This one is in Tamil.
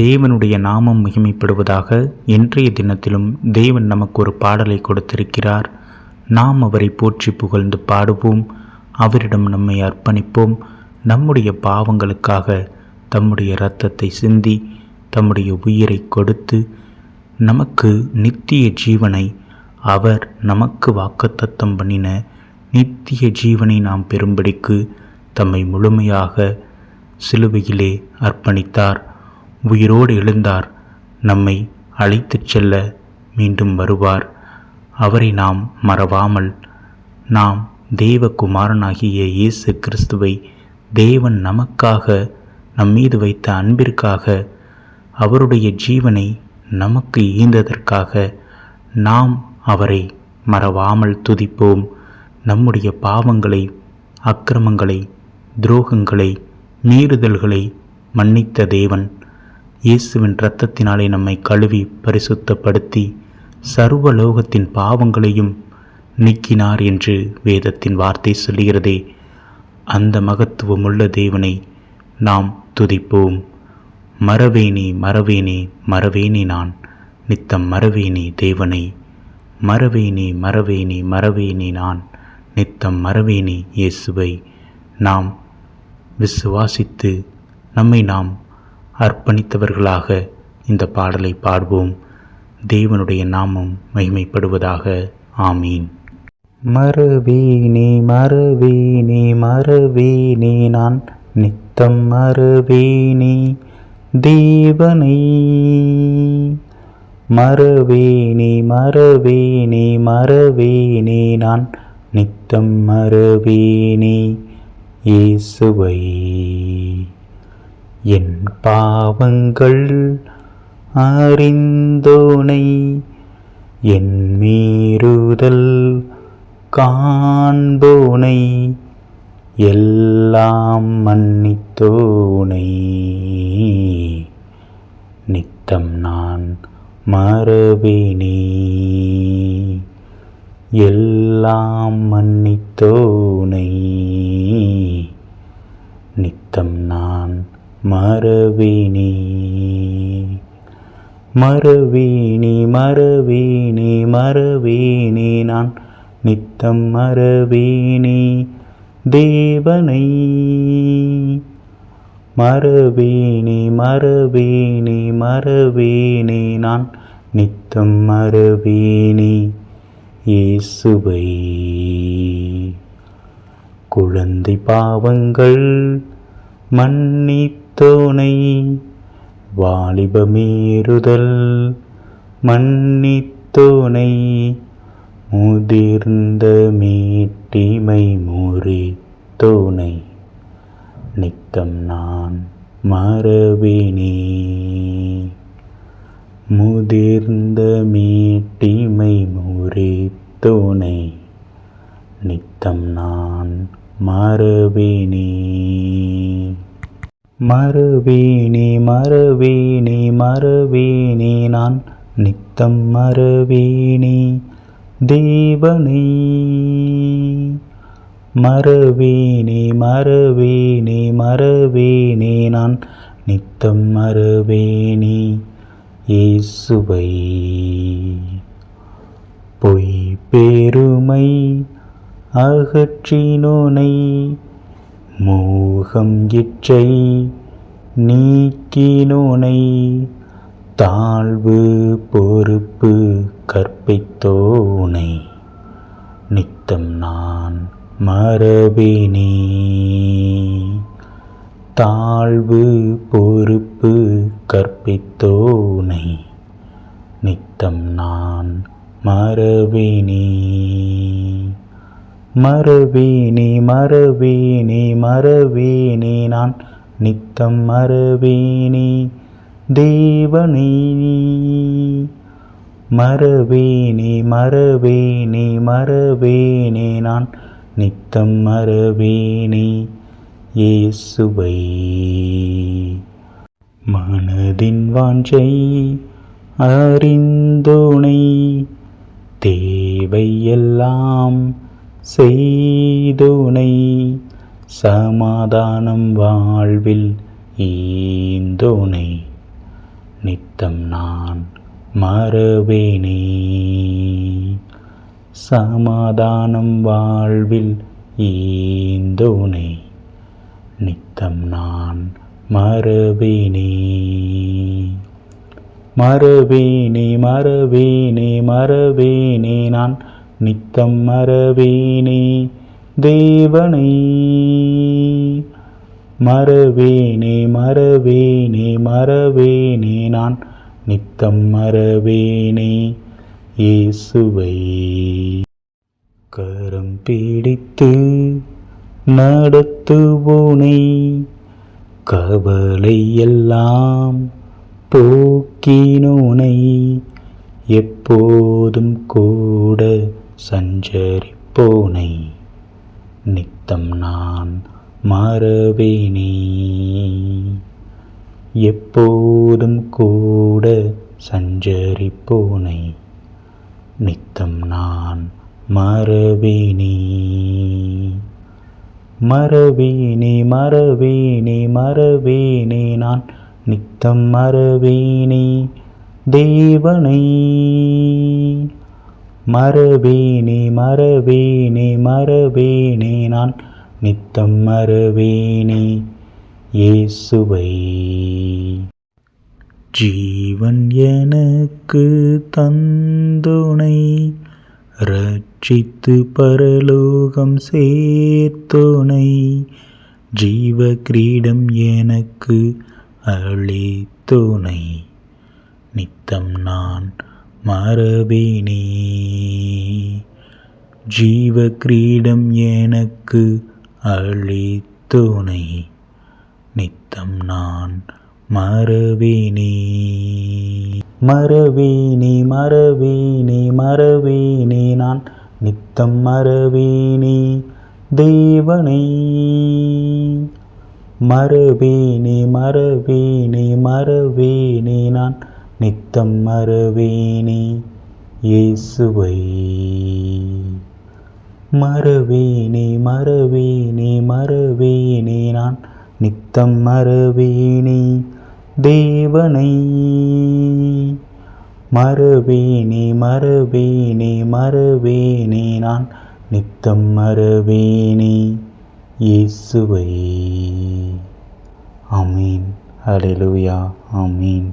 தேவனுடைய நாமம் மகிமைப்படுவதாக இன்றைய தினத்திலும் தேவன் நமக்கு ஒரு பாடலை கொடுத்திருக்கிறார். நாம் அவரை போற்றி புகழ்ந்து பாடுவோம். அவரிடம் நம்மை அர்ப்பணிப்போம். நம்முடைய பாவங்களுக்காக தம்முடைய இரத்தத்தை சிந்தி தம்முடைய உயிரை கொடுத்து நமக்கு நித்திய ஜீவனை அவர் நமக்கு வாக்குத்தத்தம் பண்ணின நித்திய ஜீவனை நாம் பெறும்படிக்கு தம்மை முழுமையாக சிலுவையிலே அர்ப்பணித்தார். உயிரோடு எழுந்தார். நம்மை அழைத்துச் செல்ல மீண்டும் வருவார். அவரை நாம் மறவாமல் நாம் தேவகுமாரனாகிய இயேசு கிறிஸ்துவை தேவன் நமக்காக நம்மீது வைத்த அன்பிற்காக அவருடைய ஜீவனை நமக்கு ஈந்ததற்காக நாம் அவரை மறவாமல் துதிப்போம். நம்முடைய பாவங்களை அக்கிரமங்களை துரோகங்களை மீறுதல்களை மன்னித்த தேவன் இயேசுவின் இரத்தத்தினாலே நம்மை கழுவி பரிசுத்தப்படுத்தி சர்வலோகத்தின் பாவங்களையும் நீக்கினார் என்று வேதத்தின் வார்த்தை சொல்லுகிறதே. அந்த மகத்துவமுள்ள தேவனை நாம் துதிப்போம். மறவேனே மறவேனே மறவேனே நான். நித்தம் மறவேனே தேவனை. மறவேனே மறவேனே மறவேனே நான். நித்தம் மறவேனே இயேசுவை. நாம் விசுவாசித்து நம்மை நாம் அர்ப்பணித்தவர்களாக இந்த பாடலை பாடுவோம். தேவனுடைய நாமம் மகிமைப்படுவதாக. ஆமீன். மறவேனே மறவேனே மறவேனே நான் நித்தம் மறவேனே தேவனை மறவேனே மறவேனே மறவேனே நான் நித்தம் மறவேனே இயேசுவை. என் பாவங்கள் அறிந்தோனை என் மீறுதல் காண்போனை எல்லாம் மன்னித்தோனை. நித்தம் நான் மறவேனே. எல்லாம் மன்னித்தோனை. நித்தம் நான் மறவேனே. மறவேனே மறவேனே மறவேனே நான் நித்தம் மறவேனே. தேவனை மறவேனே மறவேனே மறவேனே நான் நித்தம் மறவேனே. இயேசுவை குழந்தை பாவங்கள் மன்னித்தோனை வாலிபமீறுதல் மன்னித்தோனை முதிர்ந்த மீட்டிமை முறித்தோனை நித்தம் நான் மறவேனே. முதிர்ந்த மீட்டிமை முறித்தோனை நித்தம் நான் மறவேனே. மறுவீணி மறுவீணி மறுவீணி நான் நித்தம் மறுவீணி. தேவனை மறுவீணி மறுவீணி மறுவீணி நான் நித்தம் மறுவீணி. இயேசுவை பொய் பெருமை அகற்றினோனை மோகம் இச்சை நீக்கினோனை தாழ்வு பொறுப்பு கற்பித்தோனை நித்தம் நான் மரபினே. தாழ்வு பொறுப்பு கற்பித்தோனை நித்தம் நான் மரபினே. மறவேனே மறவேனே மறவேனே நான் நித்தம் மறவேனே தேவனே. மறவேனே மறவேனே மறவேனே நான் நித்தம் மறவேனே இயேசுவை. மனதின் வாஞ்சை அறிந்துணை தேவையெல்லாம் செய்தோனை சமாதானம் வாழ்வில் ஈந்தோனை. நித்தம் நான் மறவேனே. சமாதானம் வாழ்வில் ஈந்தோனை. நித்தம் நான் மறவேனே. மறவேனே மறவேனே மறவேனே நான் நித்தம் மறவேனே தேவனை. மறவேனே மறவேனே மறவேனே நான் நித்தம் மறவேனே இயேசுவை. கரம் பிடித்து நடத்துவோனை கவலை எல்லாம் போக்கினோனை எப்போதும் கூட சஞ்சரிப்போனை. நித்தம் நான் மறவேனே. எப்போதும் கூட சஞ்சரிப்போனை. நித்தம் நான் மறவேனே. மறவேனே மறவேனே மறவேனே. நான் நித்தம் மறவேனே. தேவனை மறவேனே மறவேனே மறவேனே நான் நித்தம் மறவேனே. இயேசுவை. ஜீவன் எனக்கு தந்துணை ரட்சித்து பரலோகம் சேர்த்துணை. ஜீவ கிரீடம் எனக்கு அளித்துணை. நித்தம் நான் மரபினி. ஜீவ கிரீடம் எனக்கு அளித்துணை. நித்தம் நான் மறவேனே மறவேனே மறவேனே மறவேனே நான் நித்தம் மறவேனே தேவனை மறவேனே மறவேனே மறவேனே நான் நித்தம் மறவேனே இயேசுவை. மறவேனே மறவேனே மறவேனே நான் நித்தம் மறவேனே தேவனை. மறவேனே மறவேனே மறவேனே நான் நித்தம் மறவேனே இயேசுவை. அமீன் அலிலுயா அமீன்